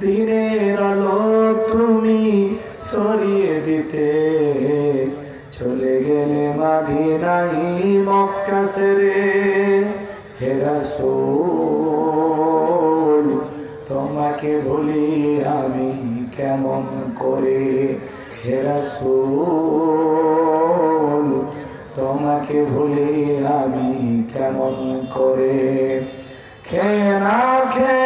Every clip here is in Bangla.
দিনের আলো তুমি সরিয়ে দিতে। চলে গেলে মাদিনাই মক্কা সেরে হেরাসুল তোমাকে ভুলি আমি কেমন করে? হেরাসুল তোমাকে ভুলি আমি কেমন করে? খেয়ে না খেয়ে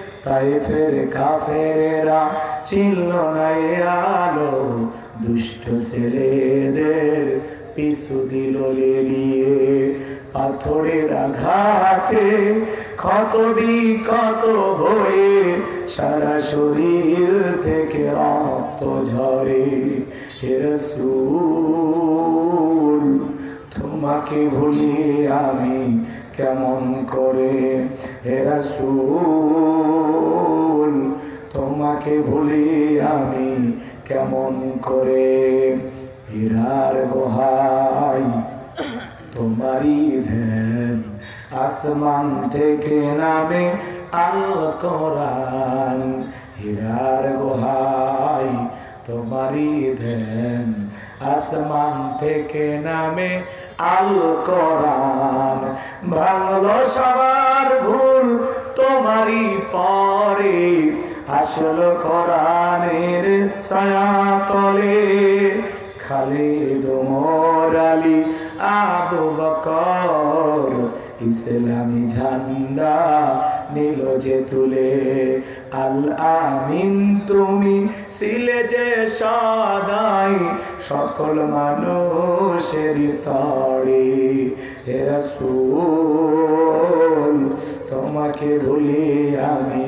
তাই ফের কাফেরেরা চিনল না এ আলো। দুষ্ট ছেলেদের পিছু দিল লিলিয়ে। পাথরের আঘাতে ক্ষত বিক্ষত হয়ে সারা শরীর থেকে রক্ত ঝরে। হেরসুল তোমাকে ভুলি আমি কেমন করে? হেরাসুল তোমাকে ভুলি আমি কেমন করে? হীরার গোহাই তোমারই ধ্যান। আসমান থেকে নামে আল কোরআন। হীরার গোহাই তোমারই ধ্যান। আসমান থেকে নামে আল কোরআন। সবার ভুল তোমারই পরে। আসলো কোরআনের ছায়া তলে খালিদ মোর আলী, আবু বকর ইসলামী ঝান্ডা নীল যে তুলে। আল আমিন, তুমি ছিলে যে সদাই, সকল মানুষের তরে। রাসূল, তোমাকে ভুলি আমি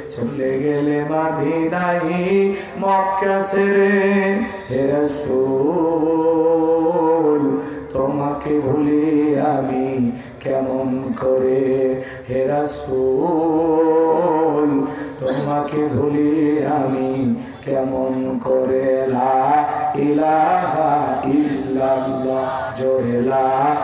চলে গেলে মাদিনাই মক্কা সেরে হেরসুল তোমাকে ভুলি আমি কেমন করে? হেরাসুল তোমাকে ভুলি আমি কেমন করে? লা ইলাহা ইল্লাল্লাহ, জোরে লা